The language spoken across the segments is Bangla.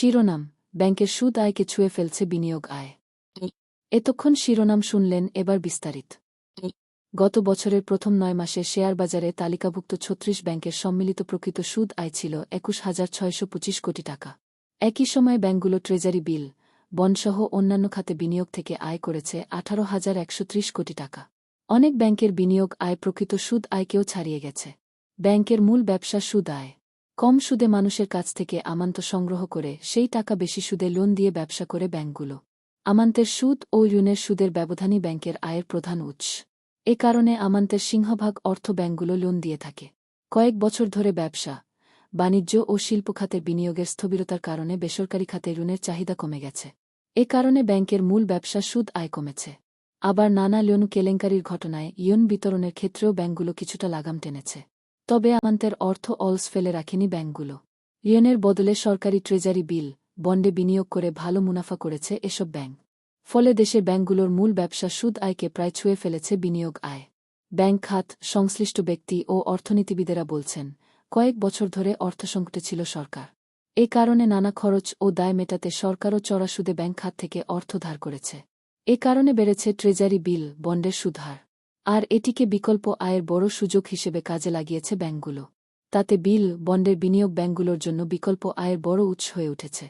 শিরোনাম, ব্যাংকের সুদ আয়কে ছুঁয়ে ফেলছে বিনিয়োগ আয়। এতক্ষণ শিরোনাম শুনলেন এবার বিস্তারিত। গত বছরের প্রথম নয় মাসে শেয়ার বাজারে তালিকাভুক্ত ছত্রিশ ব্যাংকের সম্মিলিত প্রকৃত সুদ আয় ছিল একুশ হাজার ছয়শো পঁচিশ কোটি টাকা। একই সময়ে ব্যাংকগুলো ট্রেজারি বিল বনসহ অন্যান্য খাতে বিনিয়োগ থেকে আয় করেছে আঠারো হাজার একশো ত্রিশ কোটি টাকা। অনেক ব্যাংকের বিনিয়োগ আয় প্রকৃত সুদ আয়কেও ছাড়িয়ে গেছে। ব্যাংকের মূল ব্যবসা সুদ আয়। কম সুদে মানুষের কাছ থেকে আমান্ত সংগ্রহ করে সেই টাকা বেশি সুদে লোন দিয়ে ব্যবসা করে ব্যাংকগুলো। আমান্তের সুদ ও ঋণের সুদের ব্যবধানই ব্যাংকের আয়ের প্রধান উৎস। এ কারণে আমান্তের সিংহভাগ অর্থ ব্যাংকগুলো লোন দিয়ে থাকে। কয়েক বছর ধরে ব্যবসা, বাণিজ্য ও শিল্প খাতের বিনিয়োগের স্থবিরতার কারণে বেসরকারি খাতে ঋণের চাহিদা কমে গেছে। এ কারণে ব্যাংকের মূল ব্যবসা সুদ আয় কমেছে। আবার নানা লোন কেলেঙ্কারির ঘটনায় ইয়ন বিতরণের ক্ষেত্রেও ব্যাংকগুলো কিছুটা লাগাম টেনেছে। তবে আমান্তের অর্থ অলস ফেলে রাখেনি ব্যাংকগুলো। ইয়নের বদলে সরকারি ট্রেজারি বিল, বন্ডে বিনিয়োগ করে ভালো মুনাফা করেছে এসব ব্যাংক। ফলে দেশের ব্যাংকগুলোর মূল ব্যবসা সুদ আয়কে প্রায় ছুঁয়ে ফেলেছে বিনিয়োগ আয়। ব্যাংক খাত, সংশ্লিষ্ট ব্যক্তি ও অর্থনীতিবিদেরা বলছেন, কয়েক বছর ধরে অর্থসংকটে ছিল সরকার। এ কারণে নানা খরচ ও দায় মেটাতে সরকারও চড়া সুদে ব্যাংক খাত থেকে অর্থ ধার করেছে। এ কারণে বেড়েছে ট্রেজারি বিল, বন্ডের সুদহার আর এটিকে বিকল্প আয়ের বড় সুযোগ হিসেবে কাজে লাগিয়েছে ব্যাংকগুলো। তাতে বিল, বন্ডের বিনিয়োগ ব্যাংকগুলোর জন্য বিকল্প আয়ের বড় উৎস হয়ে উঠেছে।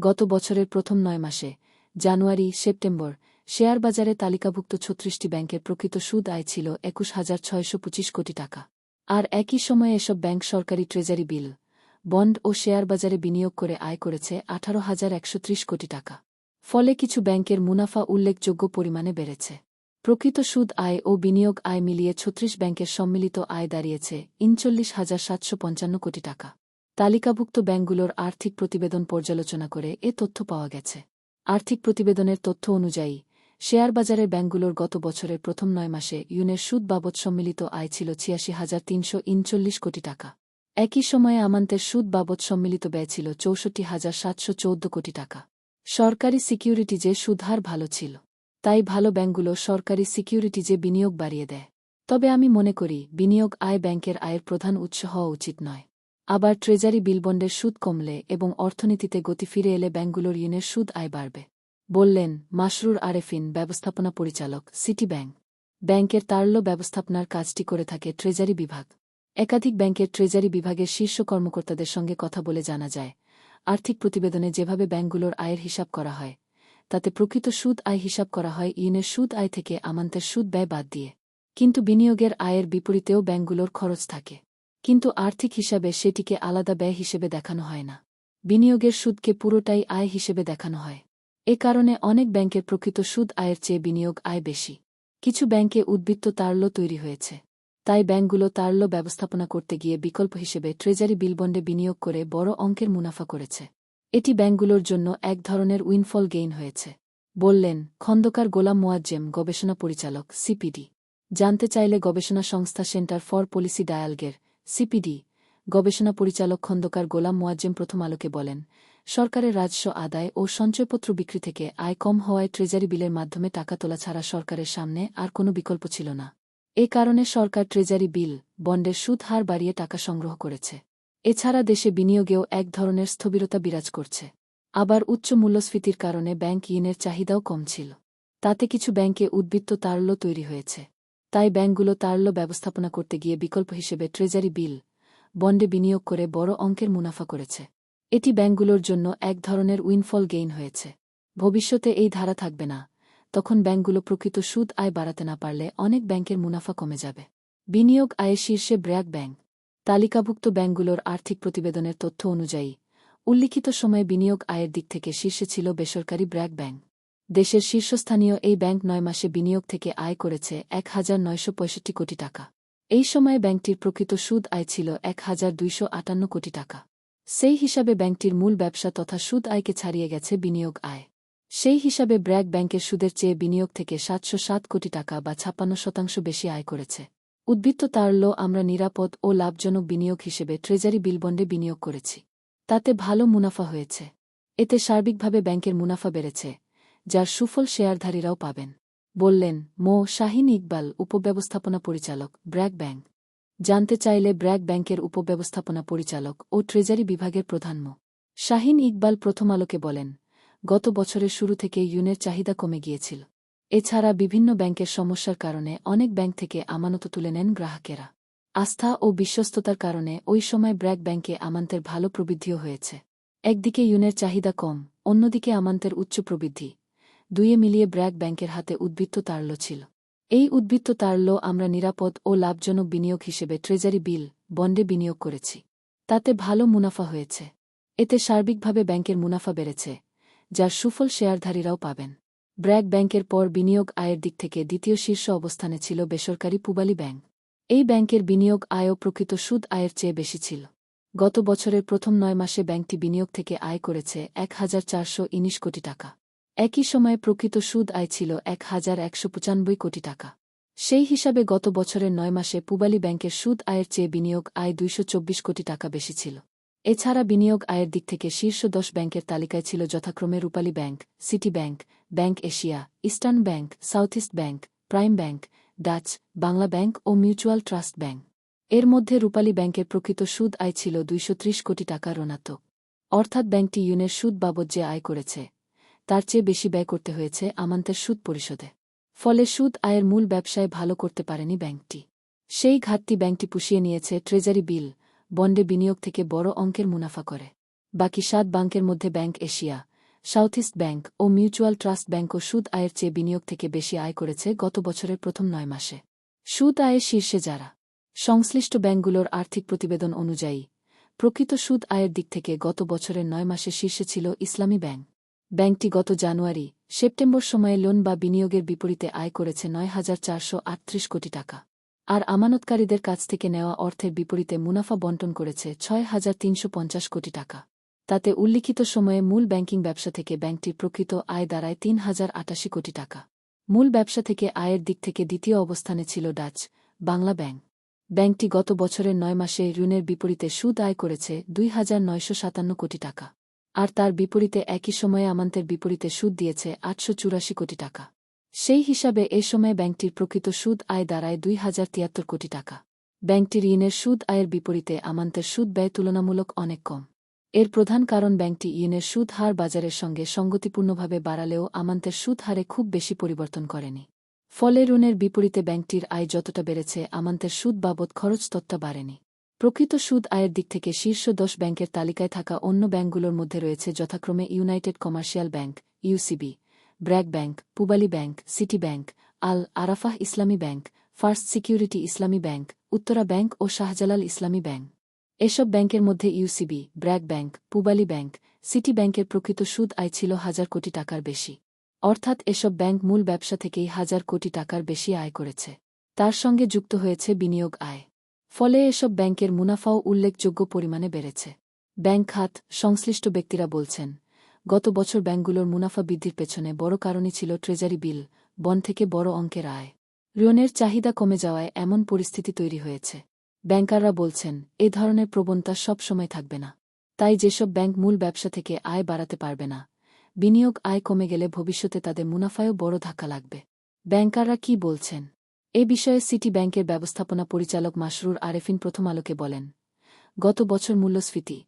গত বছরের প্রথম নয় মাসে, জানুয়ারি, সেপ্টেম্বর শেয়ার বাজারে তালিকাভুক্ত ছত্রিশটি ব্যাংকের প্রকৃত সুদ আয় ছিল একুশ হাজার ছয়শো পঁচিশ কোটি টাকা। আর একই সময়ে এসব ব্যাংক সরকারি ট্রেজারি বিল, বন্ড ও শেয়ার বাজারে বিনিয়োগ করে আয় করেছে আঠারো হাজার একশো কোটি টাকা। ফলে কিছু ব্যাংকের মুনাফা উল্লেখযোগ্য পরিমাণে বেড়েছে। প্রকৃত সুদ আয় ও বিনিয়োগ আয় মিলিয়ে ছত্রিশ ব্যাংকের সম্মিলিত আয় দাঁড়িয়েছে ইনচল্লিশ হাজার সাতশো পঞ্চান্ন কোটি টাকা। তালিকাভুক্ত ব্যাংকগুলোর আর্থিক প্রতিবেদন পর্যালোচনা করে এ তথ্য পাওয়া গেছে। আর্থিক প্রতিবেদনের তথ্য অনুযায়ী শেয়ার বাজারের ব্যাংকগুলোর গত বছরের প্রথম নয় মাসে ইউনের সুদ বাবদ সম্মিলিত আয় ছিল ছিয়াশি হাজার তিনশো ইনচল্লিশ কোটি টাকা। একই সময়ে আমান্তের সুদ বাবদ সম্মিলিত ব্যয় ছিল চৌষট্টি হাজার সাতশো চৌদ্দ কোটি টাকা। সরকারি সিকিউরিটি সিকিউরিটিজে সুদহার ভালো ছিল। তাই ভালো ব্যাংকগুলো সরকারি সিকিউরিটিজে বিনিয়োগ বাড়িয়ে দেয়। তবে আমি মনে করি, বিনিয়োগ আয় ব্যাংকের আয়ের প্রধান উৎস হওয়া উচিত নয়। আবার ট্রেজারি বিলবন্ডের সুদ কমলে এবং অর্থনীতিতে গতি ফিরে এলে ব্যাংকগুলোর ইউনের সুদ আয় বাড়বে। বললেন, মাসরুর আরেফিন, ব্যবস্থাপনা পরিচালক, সিটি ব্যাংক। ব্যাংকের তারল্য ব্যবস্থাপনার কাজটি করে থাকে ট্রেজারি বিভাগ। একাধিক ব্যাংকের ট্রেজারি বিভাগের শীর্ষ কর্মকর্তাদের সঙ্গে কথা বলে জানা যায়, আর্থিক প্রতিবেদনে যেভাবে ব্যাংকগুলোর আয়ের হিসাব করা হয় তাতে প্রকৃত সুদ আয় হিসাব করা হয়, ইউনের সুদ আয় থেকে আমান্তের সুদ ব্যয় বাদ দিয়ে। কিন্তু বিনিয়োগের আয়ের বিপরীতেও ব্যাংকগুলোর খরচ থাকে। কিন্তু আর্থিক হিসাবে সেটিকে আলাদা ব্যয় হিসেবে দেখানো হয় না। বিনিয়োগের সুদকে পুরোটাই আয় হিসেবে দেখানো হয়। এ কারণে অনেক ব্যাংকের প্রকৃত সুদ আয়ের চেয়ে বিনিয়োগ আয় বেশি। কিছু ব্যাংকে উদ্বৃত্ত তারল্য তৈরি হয়েছে। তাই ব্যাংকগুলো তারল্য ব্যবস্থাপনা করতে গিয়ে বিকল্প হিসেবে ট্রেজারি বিলবন্ডে বিনিয়োগ করে বড় অঙ্কের মুনাফা করেছে। এটি ব্যাংকগুলোর জন্য এক ধরনের উইনফল গেইন হয়েছে, বললেন খন্দকার গোলাম মোয়াজ্জেম গবেষণা পরিচালক সিপিডি। জানতে চাইলে গবেষণা সংস্থা সেন্টার ফর পলিসি ডায়ালগের সিপিডি গবেষণা পরিচালক খন্দকার গোলাম মোয়াজ্জেম প্রথম আলোকে বলেন, সরকারের রাজস্ব আদায় ও সঞ্চয়পত্র বিক্রি থেকে আয় কম হওয়ায় ট্রেজারি বিলের মাধ্যমে টাকা তোলা ছাড়া সরকারের সামনে আর কোনো বিকল্প ছিল না। এ কারণে সরকার ট্রেজারি বিল, বন্ডের সুদ হার বাড়িয়ে টাকা সংগ্রহ করেছে। এছাড়া দেশে বিনিয়োগেও এক ধরনের স্থবিরতা বিরাজ করছে। আবার উচ্চ মূল্যস্ফীতির কারণে ব্যাংক ইনের চাহিদাও কম ছিল। তাতে কিছু ব্যাংকে উদ্বৃত্ত তারল্য তৈরি হয়েছে। তাই ব্যাংকগুলো তারল্য ব্যবস্থাপনা করতে গিয়ে বিকল্প হিসেবে ট্রেজারি বিল, বন্ডে বিনিয়োগ করে বড় অঙ্কের মুনাফা করেছে। এটি ব্যাংকগুলোর জন্য এক ধরনের উইনফল গেইন হয়েছে। ভবিষ্যতে এই ধারা থাকবে না। তখন ব্যাংকগুলো প্রকৃত সুদ আয় বাড়াতে না পারলে অনেক ব্যাংকের মুনাফা কমে যাবে। বিনিয়োগ আয়ের শীর্ষে ব্র্যাক ব্যাংক। তালিকাভুক্ত ব্যাংকগুলোর আর্থিক প্রতিবেদনের তথ্য অনুযায়ী, উল্লিখিত সময়ে বিনিয়োগ আয়ের দিক থেকে শীর্ষে ছিল বেসরকারি ব্র্যাক ব্যাংক। দেশের শীর্ষস্থানীয় এই ব্যাংক নয় মাসে বিনিয়োগ থেকে আয় করেছে এক হাজার নয়শো পঁয়ষট্টি কোটি টাকা। এই সময়ে ব্যাংকটির প্রকৃত সুদ আয় ছিল এক হাজার দুইশো আটান্ন কোটি টাকা। সেই হিসাবে ব্যাংকটির মূল ব্যবসা তথা সুদ আয়কে ছাড়িয়ে গেছে বিনিয়োগ আয়। সেই হিসাবে ব্র্যাক ব্যাংকের সুদের চেয়ে বিনিয়োগ থেকে সাতশো সাত কোটি টাকা বা ছাপ্পান্ন শতাংশ বেশি আয় করেছে। উদ্বৃত্ত তারল আমরা নিরাপদ ও লাভজনক বিনিয়োগ হিসেবে ট্রেজারি বিলবন্ডে বিনিয়োগ করেছি। তাতে ভালো মুনাফা হয়েছে। এতে সার্বিকভাবে ব্যাংকের মুনাফা বেড়েছে, যার সুফল শেয়ারধারীরাও পাবেন। বললেন, মো. শাহিন ইকবাল, উপব্যবস্থাপনা পরিচালক, ব্র্যাক ব্যাংক। জানতে চাইলে ব্র্যাক ব্যাংকের উপব্যবস্থাপনা পরিচালক ও ট্রেজারি বিভাগের প্রধান মো. শাহিন ইকবাল প্রথম আলোকে বলেন, গত বছরের শুরু থেকে ইউনের চাহিদা কমে গিয়েছিল। এছাড়া বিভিন্ন ব্যাংকের সমস্যার কারণে অনেক ব্যাংক থেকে আমানত তুলে নেন গ্রাহকেরা। আস্থা ও বিশ্বস্ততার কারণে ওই সময় ব্র্যাক ব্যাংকে আমান্তের ভালো প্রবৃদ্ধিও হয়েছে। একদিকে ইউনের চাহিদা কম, অন্যদিকে আমান্তের উচ্চ প্রবৃদ্ধি। দুয়ে মিলিয়ে ব্র্যাক ব্যাংকের হাতে উদ্বৃত্ত তারল্য ছিল। এই উদ্বৃত্ত তারল্য আমরা নিরাপদ ও লাভজনক বিনিয়োগ হিসেবে ট্রেজারি বিল, বন্ডে বিনিয়োগ করেছি। তাতে ভালো মুনাফা হয়েছে। এতে সার্বিকভাবে ব্যাংকের মুনাফা বেড়েছে, যার সুফল শেয়ারধারীরাও পাবেন। ব্র্যাক ব্যাংকের পর বিনিয়োগ আয়ের দিক থেকে দ্বিতীয় শীর্ষ অবস্থানে ছিল বেসরকারি পুবালি ব্যাংক। এই ব্যাংকের বিনিয়োগ আয়ও প্রকৃত সুদ আয়ের চেয়ে বেশি ছিল। গত বছরের প্রথম নয় মাসে ব্যাংকটি বিনিয়োগ থেকে আয় করেছে এক হাজার চারশো কোটি টাকা। একই সময়ে প্রকৃত সুদ আয় ছিল এক হাজার একশো পঁচানব্বই কোটি টাকা। সেই হিসাবে গত বছরের নয় মাসে পুবালি ব্যাংকের সুদ আয়ের চেয়ে বিনিয়োগ আয় দুইশো চব্বিশ কোটি টাকা বেশি ছিল। এছাড়া বিনিয়োগ আয়ের দিক থেকে শীর্ষ দশ ব্যাংকের তালিকায় ছিল যথাক্রমে Rupali Bank, City Bank Bank Asia Eastern Bank South East Bank Prime Bank Dutch Bangla Bank ও মিউচুয়াল ট্রাস্ট ব্যাংক এর মধ্যে রূপালী ব্যাংকের প্রকৃত সুদ আয় ছিল দুইশ ত্রিশ কোটি টাকা রণাত্মক অর্থাৎ ব্যাংকটি ইউনের সুদ বাবদ যে আয় করেছে, তার চেয়ে বেশি ব্যয় করতে হয়েছে আমান্তের সুদ পরিশোধে। ফলে সুদ আয়ের মূল ব্যবসায় ভালো করতে পারেনি ব্যাংকটি। সেই ঘাটতি ব্যাংকটি পুষিয়ে নিয়েছে ট্রেজারি বিল, বন্ডে বিনিয়োগ থেকে বড় অঙ্কের মুনাফা করে। বাকি সাত ব্যাংকের মধ্যে Bank Asia South East Bank ও মিউচুয়াল ট্রাস্ট ব্যাংকও সুদ আয়ের চেয়ে বিনিয়োগ থেকে বেশি আয় করেছে গত বছরের প্রথম নয় মাসে। সুদ আয়ের শীর্ষে যারা। সংশ্লিষ্ট ব্যাংকগুলোর আর্থিক প্রতিবেদন অনুযায়ী, প্রকৃত সুদ আয়ের দিক থেকে গত বছরের নয় মাসে শীর্ষে ছিল ইসলামী ব্যাংক। ব্যাংকটি গত জানুয়ারি, সেপ্টেম্বর সময়ে লোন বা বিনিয়োগের বিপরীতে আয় করেছে নয় হাজার চারশো আটত্রিশ কোটি টাকা। আর আমানতকারীদের কাছ থেকে নেওয়া অর্থের বিপরীতে মুনাফা বন্টন করেছে ছয় হাজার তিনশো পঞ্চাশ কোটি টাকা। তাতে উল্লিখিত সময়ে মূল ব্যাংকিং ব্যবসা থেকে ব্যাংকটির প্রকৃত আয় দাঁড়ায় তিন হাজার আটাশি কোটি টাকা। মূল ব্যবসা থেকে আয়ের দিক থেকে দ্বিতীয় অবস্থানে ছিল ডাচ, বাংলা ব্যাংক। ব্যাংকটি গত বছরের নয় মাসে ঋণের বিপরীতে সুদ আয় করেছে দুই হাজার নয়শো সাতান্ন কোটি টাকা। আর তার বিপরীতে একই সময়ে আমান্তের বিপরীতে সুদ দিয়েছে আটশো চুরাশি কোটি টাকা। সেই হিসাবে এ সময় ব্যাংকটির প্রকৃত সুদ আয় দাঁড়ায় দুই হাজার তিয়াত্তর কোটি টাকা। ব্যাংকটির ঋণের সুদ আয়ের বিপরীতে আমান্তের সুদ ব্যয় তুলনামূলক অনেক কম। এর প্রধান কারণ ব্যাংকটি ইউনের সুদ হার বাজারের সঙ্গে সঙ্গতিপূর্ণভাবে বাড়ালেও আমান্তের সুদ হারে খুব বেশি পরিবর্তন করেনি। ফলে ঋণের বিপরীতে ব্যাংকটির আয় যতটা বেড়েছে, আমান্তের সুদ বাবদ খরচ তত্ত্বা বাড়েনি। প্রকৃত সুদ আয়ের দিক থেকে শীর্ষ দশ ব্যাংকের তালিকায় থাকা অন্য ব্যাংকগুলোর মধ্যে রয়েছে যথাক্রমে United Commercial Bank, UCB, BRAC Bank, Pubali Bank, City Bank, Al Arafah Islami Bank, First Security Islami Bank, Uttara Bank ও শাহজালাল ইসলামী ব্যাংক। এসব ব্যাংকের মধ্যে UCB BRAC Bank, Pubali Bank, City ব্যাংকের প্রকৃত সুদ আয় ছিল হাজার কোটি টাকার বেশি। অর্থাৎ এসব ব্যাংক মূল ব্যবসা থেকেই হাজার কোটি টাকার বেশি আয় করেছে। তার সঙ্গে যুক্ত হয়েছে বিনিয়োগ আয়। ফলে এসব ব্যাংকের মুনাফাও উল্লেখযোগ্য পরিমাণে বেড়েছে। ব্যাংক খাত, সংশ্লিষ্ট ব্যক্তিরা বলছেন, গত বছর ব্যাংকগুলোর মুনাফা বৃদ্ধির পেছনে বড় কারণই ছিল ট্রেজারি বিল, বন থেকে বড় অঙ্কের আয়। ঋণের চাহিদা কমে যাওয়ায় এমন পরিস্থিতি তৈরি হয়েছে। ব্যাংকাররা বলছেন, এ ধরনের প্রবণতা সব সময় থাকবে না। তাই যেসব ব্যাংক মূল ব্যবসা থেকে আয় বাড়াতে পারবে না, বিনিয়োগ আয় কমে গেলে ভবিষ্যতে তাদের মুনাফায়ও বড় ধাক্কা লাগবে। ব্যাংকাররা কি বলছেন? এ বিষয়ে সিটি ব্যাংকের ব্যবস্থাপনা পরিচালক মাসরুর আরেফিন প্রথম আলোকে বলেন, গত বছর মূল্যস্ফীতি,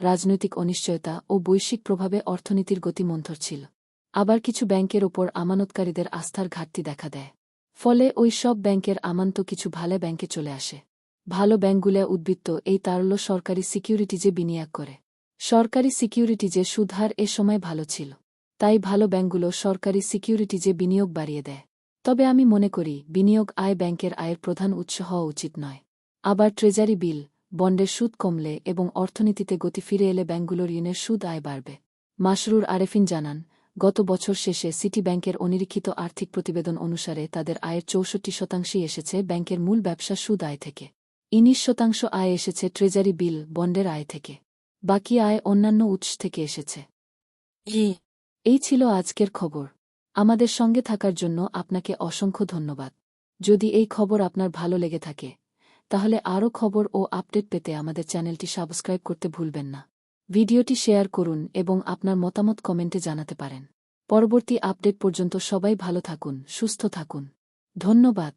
রাজনৈতিক অনিশ্চয়তা ও বৈশ্বিক প্রভাবে অর্থনীতির গতি মন্থর ছিল। আবার কিছু ব্যাংকের ওপর আমানতকারীদের আস্থার ঘাটতি দেখা দেয়। ফলে ওই সব ব্যাংকের আমান্ত কিছু ভালে ব্যাংকে চলে আসে। ভালো ব্যাংকগুলো উদ্বৃত্ত এই তারল্য সরকারি সিকিউরিটিজে বিনিয়োগ করে। সরকারি সিকিউরিটিজে সুদহার এ সময় ভালো ছিল। তাই ভালো ব্যাংকগুলো সরকারি সিকিউরিটিজে বিনিয়োগ বাড়িয়ে দেয়। তবে আমি মনে করি, বিনিয়োগ আয় ব্যাংকের আয়ের প্রধান উৎস হওয়া উচিত নয়। আবার ট্রেজারি বিল, বন্ডের সুদ কমলে এবং অর্থনীতিতে গতি ফিরে এলে ব্যাংকগুলোর ঋণের সুদ আয় বাড়বে। মাসরুর আরেফিন জানান, গত বছর শেষে সিটি ব্যাংকের অনিরীক্ষিত আর্থিক প্রতিবেদন অনুসারে তাদের আয়ের চৌষট্টি শতাংশই এসেছে ব্যাংকের মূল ব্যবসা সুদ আয় থেকে। ইনিশ শতাংশ আয় এসেছে ট্রেজারি বিল বন্ডের আয় থেকে। বাকি আয় অন্যান্য উৎস থেকে এসেছে। এই ছিল আজকের খবর। আমাদের সঙ্গে থাকার জন্য আপনাকে অসংখ্য ধন্যবাদ। যদি এই খবর আপনার ভালো লেগে থাকে তাহলে আরও খবর ও আপডেট পেতে আমাদের চ্যানেলটি সাবস্ক্রাইব করতে ভুলবেন না। ভিডিওটি শেয়ার করুন এবং আপনার মতামত কমেন্টে জানাতে পারেন। পরবর্তী আপডেট পর্যন্ত সবাই ভালো থাকুন সুস্থ থাকুন। ধন্যবাদ।